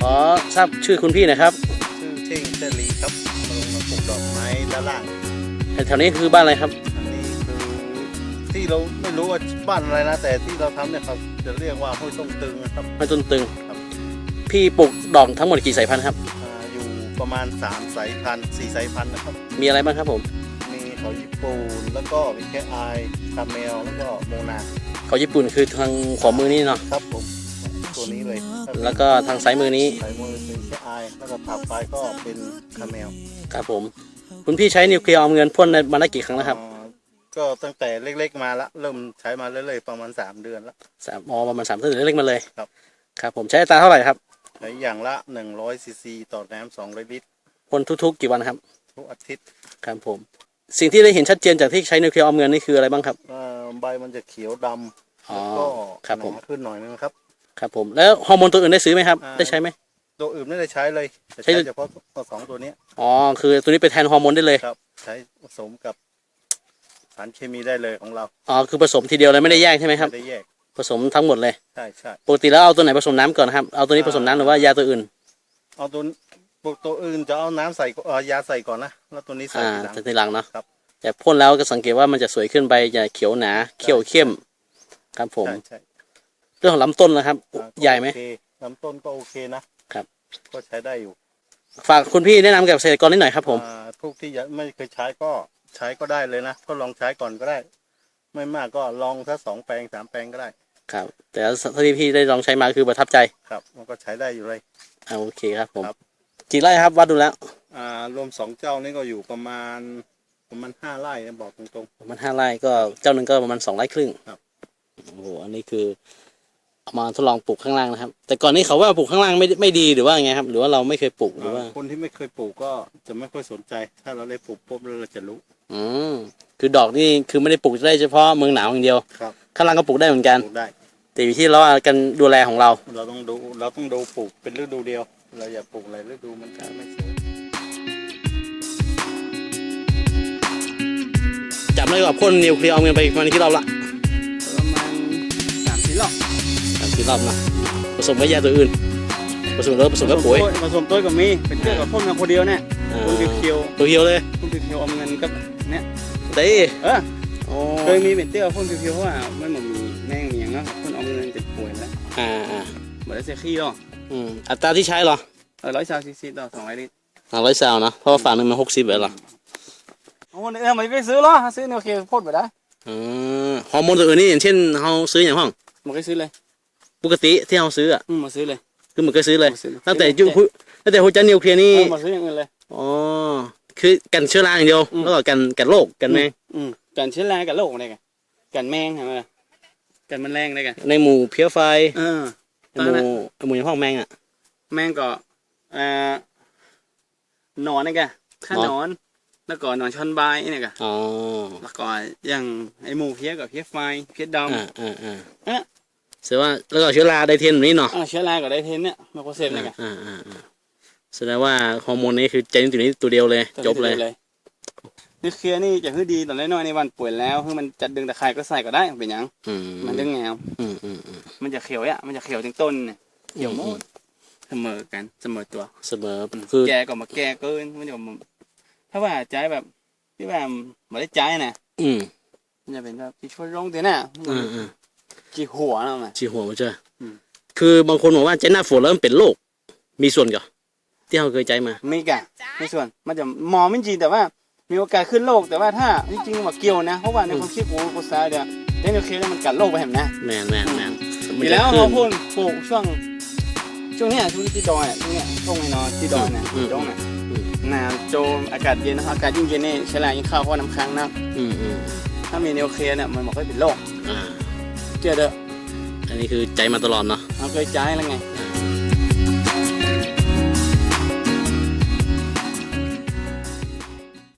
ขอทราบชื่อคุณพี่หนะครับชื่อเช่งเจรีครับมาลงมาปลูกดอกไม้ด้านล่างแถวนี้คือบ้านอะไรครับอันนี้คือที่เราไม่รู้ว่าบ้านอะไรนะแต่ที่เราทำเนี่ยเขาจะเรียกว่าห้วยต้งตึงนะครับไม่ต้นตึง ครับพี่ปลูกดอกทั้งหมดกี่สายพันธุ์ครับ อ่าอยู่ประมาณ3สายพันธุ์4สายพันธุ์นะครับ มีอะไรบ้างครับผม มีเขาญี่ปุ่นแล้วก็มีแค่อายคาเมลแล้วก็โมนาเขาญี่ปุ่นคือทางขวามือนี่เนาะครับผม ตัวนี้เลยแล้วก็ทางซ้ายมือนี้สายมือเป็นแค่อายแล้วก็ถัดไปก็เป็นคาเมลครับผม คุณพี่ใช้นิวเคลียร์เอาเงินพ่นในมาได้กี่ครั้งแล้วครับอ่าก็ตั้งแต่เล็กๆมาละเริ่มใช้มาเรื่อยๆประมาณ3เดือนละ สามอ๋อประมาณสามเท่าเล็กๆมาเลยครับ ครับผมใช้อัตราเท่าไหร่ครับใช้อย่างละ100ซีซีต่อน้ำ200ลิตรพ่นทุกๆ กี่วันครับทุกอาทิตย์ครับผม สิ่งที่ได้เห็นชัดเจนจากที่ใช้นิวเคลียร์เอาเงินนี่คืออะไรบ้างครับ อ่าใบมันจะเขียวดำอ๋อแล้วก็ครับผม หนาขึ้นหน่อยนึงครับ ครับผมแล้วฮอร์โมนตัวอื่นได้ซื้อไหมครับ อ่า ได้ใช้ไหม ตัวอื่นไม่ได้ใช้เลยจะใช้ ใช้เฉพาะตัวสองตัวเนี้ยอ๋อคือตัวนี้ไปแทนฮอร์โมนได้เลยครับ ใช้ผสมกับสารเคมีได้เลยของเราอ๋อคือผสมทีเดียวเลยไม่ได้แยกใช่ไหมครับไม่ได้แยกผสมทั้งหมดเลยใช่ใช่ปกติแล้วเอาตัวไหนผสมน้ำก่อนนะครับเอาตัวนี้ผสมน้ำหรือว่ายาตัวอื่นเอาตัวตัวอื่นจะเอาน้ำใส่ก่อนเอ่อยาใส่ก่อนนะแล้วตัวนี้ใส่อ่าทีหลังแต่ทีหลังเนาะครับแต่พ่นแล้วก็สังเกตว่ามันจะสวยขึ้นไปจะเขียวหนาเขียวเข้มครับผม ใช่ใช่ เรื่องของลำต้นนะครับ อ่าก็ใหญ่ไหม โอเคลำต้นก็โอเคนะครับ ก็ใช้ได้อยู่ฝากคุณพี่แนะนำกับเกษตรกรนิดหน่อยครับผม อ่าทุกที่ยังไม่เคยใช้ก็ใช้ก็ได้เลยนะทดลองใช้ก่อนก็ได้ ไม่มากก็ลองสักสองแปลงสามแปลงก็ได้ ครับ แต่ถ้าที่พี่ได้ลองใช้มาคือประทับใจครับ มันก็ใช้ได้อยู่เลย อ่าโอเคครับผมครับ กี่ไร่ครับวัดดูแล้วอ่ารวมสองเจ้านี่ก็อยู่ประมาณประมาณห้าไร่นะบอกตรง ประมาณห้าไร่ก็เจ้าหนึ่งก็ประมาณสองไร่ครึ่งครับ โอ้โหอันนี้คือ เอามาทดลองปลูกข้างล่างนะครับ แต่ก่อนนี้เขาว่าปลูกข้างล่างไม่ไม่ดีหรือว่าไงครับ หรือว่าเราไม่เคยปลูกๆหรือว่าอ่า คนที่ไม่เคยปลูกก็จะไม่ค่อยสนใจ ถ้าเราได้ปลูกปุ๊บแล้วเราจะรู้อืมคือดอกนี่คือไม่ได้ปลูกได้เฉพาะเมืองหนาวอย่างเดียว ครับข้างล่างก็ปลูกได้เหมือนกันปลูกได้ แต่อยู่ที่เราการดูแลของเรา เราต้องดูเราต้องดูปลูกเป็นฤดูเดียว เราอย่าปลูกหลายฤดูมันก็ไม่สวยจับได้กับพ่นนิวเคลียร์เอาเงินไปประมาณกี่รอบละประ สามสี่รอบนะผสมกับยาตัวอื่น ผสมแล้วผสมกับปุ๋ยผสมต้วยกับมีเป็นเชื่อกับพ่นมาคนเดียวเนี่ยอ่าพ่นเพียวตัวเดียวเลยๆพ่นเพียวๆเอาเงินกับเนี่ยเต้เออโอ้เคยมีเป็นเตี้ยพ่นเพียวๆเพราะว่ามันเหมือนมีแมงมีอย่างเงี้ยพ่นเอาเงินจะป่วยแล้วอ่าอ่าเหมือนได้เสียขี้หรออืมอัตราที่ใช้เหรอเออร้อยสามซีซีต่อสองร้อยลิตรหาร้อยซาวนะเพราะว่าฝั่งหนึงมันหกสิบเลยเหรอโอ้เนี่ยมันไปซื้อหรอซื้อแนวเคพ่นไปได้อืมฮอร์โมนตัวอื่นนี่อย่างเช่นเราซื้ออย่างห้องมันก็ซื้อเลย ปกติที่เราซื้ออะอืมมาซื้อเลย คือมันก็ซื้อเลยมาซื้อตั้งแต่ยุคตั้งแต่หัวใจนิวเคลียร์นี่เออมาซื้ออย่างอื่นเลย อ๋อคือกันเชื้อราอย่างเดียวอืม แล้วก็กันกันโรคกันแมงอืมกันเชื้อรากันโรคอะไรกันกันแมงใช่ไหมกันแมลงอะไรกันในหมู่เพี้ยไฟเออในหมู่ในหมู่อย่างห้องแมงอะ แมงก็เอ่อหนอนนี่แกข้าหนอน หนอน แล้วก็หนอนชอนบายนี่แกอ๋อแล้วก็อย่างไอหมูเพี้ยกับเพี้ยไฟเพี้ยดอ่าอ่าอ่าเอ๊ะ แสดงว่าแล้วก็เชื้อราไดเทนแบบนี้เนาะำอ่าเชื้อรากับไดเทนเนี่ยมาโคเซนนี่แกอ่าอ่าอ่าแสดงว่าฮอร์โมนนี้คือใจตัวนี้ตัวเดียวเลย จบเลยนี่เคลียร์นี่จะคือดีตอนน้อยๆในวันป่วยแล้วคือมันจะดึงตะไคร่ก็ใส่ก็ได้เป็นหยังอืมมันดึงแงวอืมอืมอืมมันจะเขียวอะมันจะเขียวถึงต้นเนี่ยเขียวหมดเสมอกันเสมอตัว เสมอคือแกก็มาแกเกินมันจะมาถ้าว่าใจแบบที่แบบไม่ได้ใจนะอืมมันจะเป็นแบบที่ช่วยร้องเดี๋ยวน่ะอืมอืม จีหัวนะมันชีหัวมันเจออมคือบางคนบอกว่าใจหน้าฝนแล้วมันเป็นโรคมีส่วนก่อที่เราเคยใจมาไม่กะไม่ส่วนมันจะมองไม่จริงแต่ว่ามีโอกาสขึ้นโลกแต่ว่าถ้าจริงๆมาเกี่ยวนะเพราะว่าในความคิดของกูซาเดียเดนโอเคแล้วมันกัดโลกไปเห็นนะแมนแมนแมนมีแล้วเขาพูดปลูกช่วงช่วงเนี้ยช่วงที่ดอยอะช่วงเนี้ยช่วงไอ้นอนที่ดอยเนี่ยดอยเนี่ยหนาวโจมอากาศเย็นนะครับอากาศยิ่งเย็นนี่ใช้แรงยิ่งเข้าเพราะน้ำค้างนะอืมอืมถ้ามีนิวเคลียร์เนี่ยมันบอกให้เป็นโรคอ่า เชื่อเด้ออันนี้คือใจมาตลอดเนาะเราเคยจ่ายแล้วไงอ่า